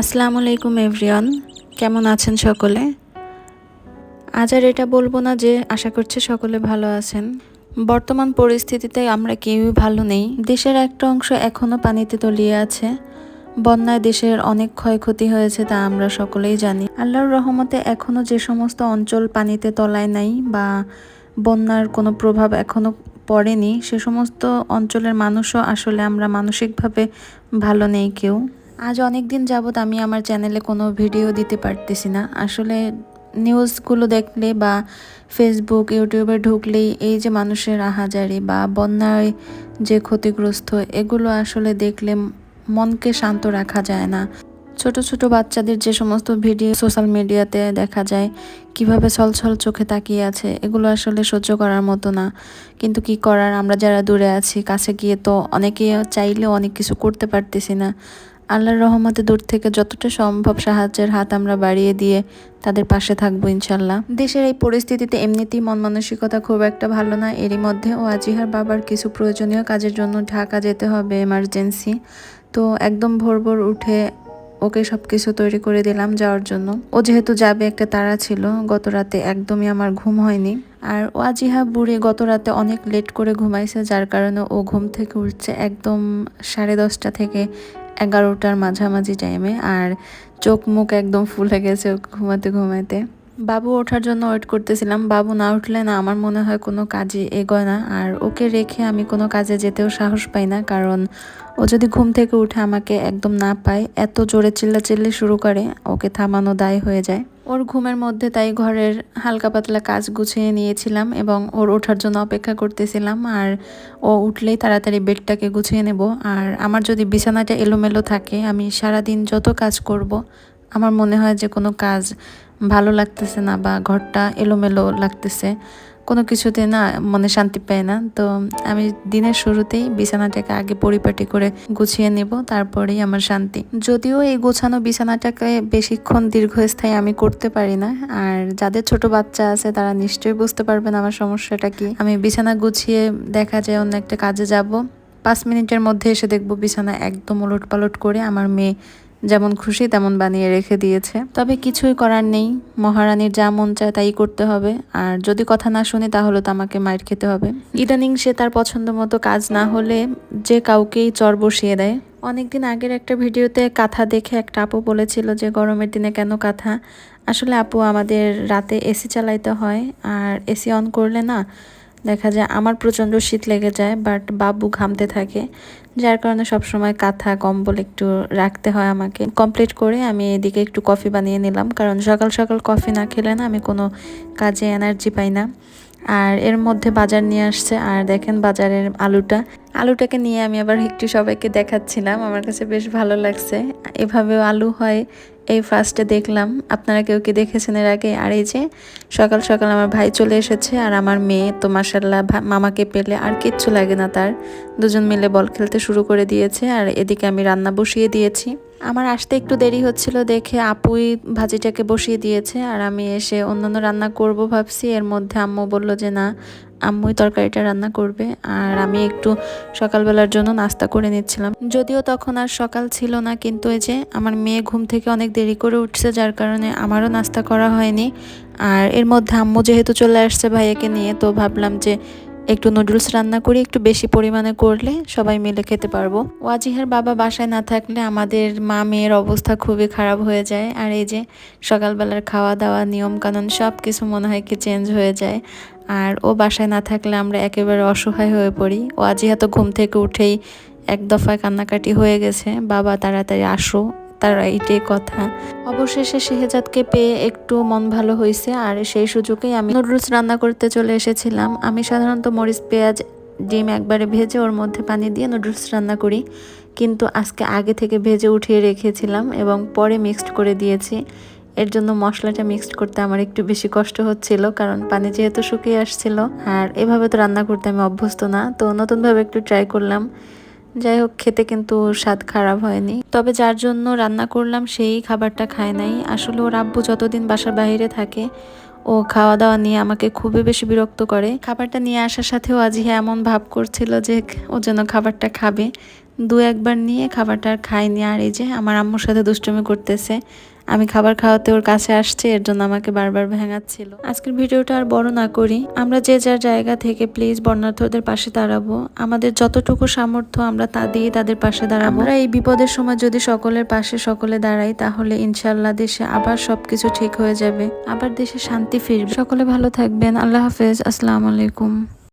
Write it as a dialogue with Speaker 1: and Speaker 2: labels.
Speaker 1: আসসালামু আলাইকুম, এভরিওয়ান। কেমন আছেন সকলে? আজ আর এটা বলব না যে আশা করছি সকলে ভালো আছেন। বর্তমান পরিস্থিতিতে আমরা কেউই ভালো নেই। দেশের একটা অংশ এখনও পানিতে তলিয়ে আছে। বন্যায় দেশের অনেক ক্ষয়ক্ষতি হয়েছে তা আমরা সকলেই জানি। আল্লাহর রহমতে এখনও যে সমস্ত অঞ্চল পানিতে তলায় নাই বা বন্যার কোনো প্রভাব এখনও পড়েনি, সে সমস্ত অঞ্চলের মানুষও আসলে আমরা মানসিকভাবে ভালো নেই কেউ। আজ অনেক দিন যাবৎ আমি আমার চ্যানেলে কোনো ভিডিও দিতে পারতেছি না। আসলে নিউজগুলো দেখলে বা ফেসবুক ইউটিউবে ঢুকলেই এই যে মানুষের আহাজারি বা বন্যায় যে ক্ষতিগ্রস্ত, এগুলো আসলে দেখলে মনকে শান্ত রাখা যায় না। ছোট ছোট বাচ্চাদের যে সমস্ত ভিডিও সোশ্যাল মিডিয়াতে দেখা যায়, কীভাবে ছলছল চোখে তাকিয়ে আছে, এগুলো আসলে সহ্য করার মতো না। কিন্তু কি করার? আমরা যারা দূরে আছি, কাছে গিয়ে তো অনেকে চাইলেও অনেক কিছু করতে পারতেছি না। আল্লাহর রহমতে দূর থেকে যতটা সম্ভব সাহায্যের হাত আমরা বাড়িয়ে দিয়ে তাদের পাশে থাকব ইনশাল্লাহ। দেশের এই পরিস্থিতিতে এমনিতেই মন মানসিকতা খুব একটা ভালো না। এরই মধ্যে ও আজিহার বাবার কিছু প্রয়োজনীয় কাজের জন্য ঢাকা যেতে হবে এমার্জেন্সি তো একদম ভোর ভোর উঠে ওকে সব কিছু তৈরি করে দিলাম যাওয়ার জন্য। ও যেহেতু যাবে একটা তারা ছিল, গত রাতে একদমই আমার ঘুম হয়নি। আর ওয়াজিহা বুড়ি গত রাতে অনেক লেট করে ঘুমাইছে, যার কারণে ও ঘুম থেকে উঠছে একদম সাড়ে দশটা থেকে এগারোটার মাঝামাঝি টাইমে আর চোখ মুখ একদম ফুলে গেছে ঘুমাতে ঘুমাতে বাবু ওঠার জন্য ওয়েট করতেছিলাম। বাবু না উঠলে না আমার মনে হয় কোনো কাজে এগোয় না। আর ওকে রেখে আমি কোনো কাজে যেতেও সাহস পাই না, কারণ ও যদি ঘুম থেকে উঠে আমাকে একদম না পায়, এত জোরে চিল্লাচিল্লি শুরু করে, ওকে থামানো দায় হয়ে যায়। ওর ঘুমের মধ্যে তাই ঘরের হালকা পাতলা কাজ গুছিয়ে নিয়েছিলাম এবং ওর ওঠার জন্য অপেক্ষা করতেছিলাম। আর ও উঠলেই তাড়াতাড়ি বেডটাকে গুছিয়ে নেব। আর আমার যদি বিছানাটা এলোমেলো থাকে, আমি সারাদিন যত কাজ করব, আমার মনে হয় যে কোনো কাজ ভালো লাগতেছে না বা ঘরটা এলোমেলো লাগতেছে, কোনো কিছুতে না মনে শান্তি পায় না। তো আমি দিনের শুরুতেই বিছানাটাকে আগে পরিপাটি করে গুছিয়ে নেব, তারপরেই আমার শান্তি। যদিও এই গোছানো বিছানাটাকে বেশিক্ষণ দীর্ঘস্থায়ী আমি করতে পারি না, আর যাদের ছোট বাচ্চা আছে তারা নিশ্চয়ই বুঝতে পারবেন আমার সমস্যাটা কি। আমি বিছানা গুছিয়ে দেখা যায় অন্য একটা কাজে যাব, পাঁচ মিনিটের মধ্যে এসে দেখব বিছানা একদম উলট পালট করে আমার মেয়ে যেমন খুশি তেমন বানিয়ে রেখে দিয়েছে। তবে কিছুই করার নেই। মহারানীর যা মন চায় তাই করতে হবে। আর যদি কথা না শুনি তাহলে তো আমাকে মাইর খেতে হবে। ইদানিং সে তার পছন্দ মতো কাজ না হলে যে কাউকেই চর বসিয়ে দেয়। অনেকদিন আগের একটা ভিডিওতে কাঁথা দেখে একটা আপু বলেছিল যে, গরমের দিনে কেন কাঁথা? আসলে আপু আমাদের রাতে এসি চালাইতে হয়। আর এসি অন করলে না দেখা যায় আমার প্রচণ্ড শীত লেগে যায় বাট বাবু ঘামতে থাকে, যার কারণে সবসময় কাঁথা, কম্বল একটু রাখতে হয় আমাকে। কমপ্লিট করে আমি এদিকে একটু কফি বানিয়ে নিলাম, কারণ সকাল সকাল কফি না খেলে না আমি কোনো কাজে এনার্জি পাই না। আর এর মধ্যে বাজার নিয়ে আসছে। আর দেখেন বাজারের আলুটা। আলুটাকে নিয়ে আমি আবার একটু সবাইকে দেখাচ্ছিলাম। আমার কাছে বেশ ভালো লাগছে। এভাবেও আলু হয়, এই ফার্স্টে দেখলাম। আপনারা কেউ কি দেখেছেন এর আগে? আর এই যে সকাল সকাল আমার ভাই চলে এসেছে আর আমার মেয়ে তো মাসাল্লাহ মামাকে পেলে আর কিচ্ছু লাগে না তার। দুজন মিলে বল খেলতে শুরু করে দিয়েছে। আর এদিকে আমি রান্না বসিয়ে দিয়েছি। আমার আসতে একটু দেরি হচ্ছিল দেখে আপুই ভাজিটাকে বসিয়ে দিয়েছে আর আমি এসে অন্যান্য রান্না করব ভাবছি। এর মধ্যে আম্মু বলল যে, না, আম্মুই তরকারিটা রান্না করবে। আর আমি একটু সকালবেলার জন্য নাস্তা করে নিচ্ছিলাম। যদিও তখন আর সকাল ছিল না, কিন্তু এই যে আমার মেয়ে ঘুম থেকে অনেক দেরি করে উঠছে, যার কারণে আমারও নাস্তা করা হয়নি। আর এর মধ্যে আম্মু যেহেতু চলে আসছে ভাইয়াকে নিয়ে, তো ভাবলাম যে একটু নুডলস রান্না করি, একটু বেশি পরিমাণে করলে সবাই মিলে খেতে পারব। ওয়াজিহার বাবা বাসায় না থাকলে আমাদের মা মেয়ের অবস্থা খুবই খারাপ হয়ে যায়। আর এই যে সকালবেলার খাওয়া দাওয়া নিয়ম কানুন সব কিছু মনে হয় কি চেঞ্জ হয়ে যায়। আর ও বাসায় না থাকলে আমরা একেবারে অসহায় হয়ে পড়ি। ও আজিহা তো ঘুম থেকে উঠেই এক দফায় কান্নাকাটি হয়ে গেছে। বাবা তাড়াতাড়ি আসো তার এইটাই কথা। অবশেষে শেহজাদকে পেয়ে একটু মন ভালো হয়েছে আর সেই সুযোগেই আমি নুডলস রান্না করতে চলে এসেছিলাম। আমি সাধারণত মরিচ, পেঁয়াজ, ডিম একবারে ভেজে ওর মধ্যে পানি দিয়ে নুডলস রান্না করি। কিন্তু আজকে আগে থেকে ভেজে উঠিয়ে রেখেছিলাম এবং পরে মিক্সড করে দিয়েছি। এর জন্য মশলাটা মিক্সড করতে আমার একটু বেশি কষ্ট হচ্ছিল, কারণ পানি যেহেতু শুকিয়ে আসছিল। আর এভাবে তো রান্না করতে আমি অভ্যস্ত না। তো নতুনভাবে একটু ট্রাই করলাম। যাই হোক, খেতে কিন্তু স্বাদ খারাপ হয়নি। তবে যার জন্য রান্না করলাম, সেই খাবারটা খায় নাই। আসলে ওর আব্বু যতদিন বাসার বাইরে থাকে, ও খাওয়া দাওয়া নিয়ে আমাকে খুবই বেশি বিরক্ত করে। খাবারটা নিয়ে আসার সাথেও আজিহা এমন ভাব করছিল যে ও যেন খাবারটা খাবে। দু একবার নিয়ে খাবারটা আর খায়নি। আর এই যে আমার আম্মুর সাথে দুষ্টুমি করতেছে আমি খাবার খাওয়াতে ওর কাছে আসছে, এর জন্য আমাকে বারবার ভেঙাচ্ছিল। আজকের ভিডিওটা আর বড় না করি। আমরা যে যার জায়গা থেকে প্লিজ বর্ণার্থদের পাশে দাঁড়াবো। আমাদের যতটুকু সামর্থ্য আমরা তা দিয়ে তাদের পাশে দাঁড়াবো। আমরা এই বিপদের সময় যদি সকলের পাশে সকলে দাঁড়াই, তাহলে ইনশাল্লাহ দেশে আবার সবকিছু ঠিক হয়ে যাবে। আবার দেশে শান্তি ফিরবে। সকলে ভালো থাকবেন। আল্লাহ হাফেজ। আসসালামু আলাইকুম।